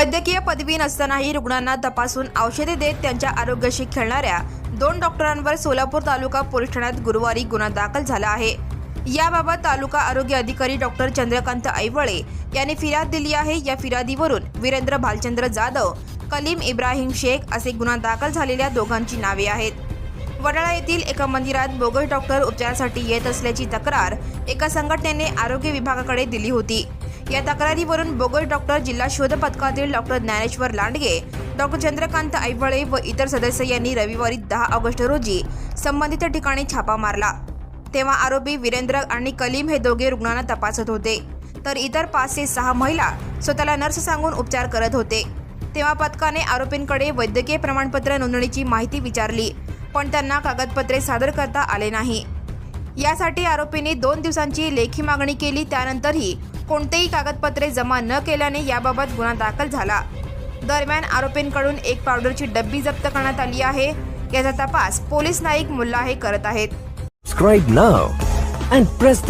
वैद्यकीय पदवी नसतानाही रुग्णांना तपासून औषधे देत त्यांच्या आरोग्याशी खेळणाऱ्या दोन डॉक्टरांवर सोलापूर तालुका पोलीस ठाण्यात गुरुवारी गुन्हा दाखल झाला आहे. याबाबत तालुका आरोग्य अधिकारी डॉक्टर चंद्रकांत ऐवळे यांनी फिर्याद दिली आहे. या फिर्यादीवरून वीरेंद्र भालचंद्र जाधव कलीम इब्राहिम शेख असे गुन्हा दाखल झालेल्या दोघांची नावे आहेत. वडाळा येथील एका मंदिरात बोगस डॉक्टर उपचारासाठी येत असल्याची तक्रार एका संघटनेने आरोग्य विभागाकडे दिली होती. या तक्रारीवरून बोगस डॉक्टर जिल्हा शोध पथकातील डॉक्टर ज्ञानेश्वर लांडगे डॉक्टर चंद्रकांत ऐवळे व इतर सदस्य यांनी रविवारी दहा ऑगस्ट रोजी संबंधित ठिकाणी छापा मारला. तेव्हा आरोपी वीरेंद्र आणि कलीम हे दोघे रुग्णांना तपासत होते. तर इतर पाच ते सहा महिला स्वतःला नर्स सांगून उपचार करत होते. तेव्हा पथकाने आरोपींकडे वैद्यकीय प्रमाणपत्र नोंदणीची माहिती विचारली पण त्यांना कागदपत्रे सादर करता आले नाही. यासाठी आरोपींनी दोन दिवसांची लेखी मागणी केली त्यानंतरही कोणतेही कागदपत्रे जमा न केल्याने याबाबत गुन्हा दाखल झाला. दरम्यान आरोपींकडून एक पावडरची डब्बी जप्त करण्यात आली आहे. याचा तपास पोलीस नाईक मुल्ला हे करत आहेत. Subscribe now and press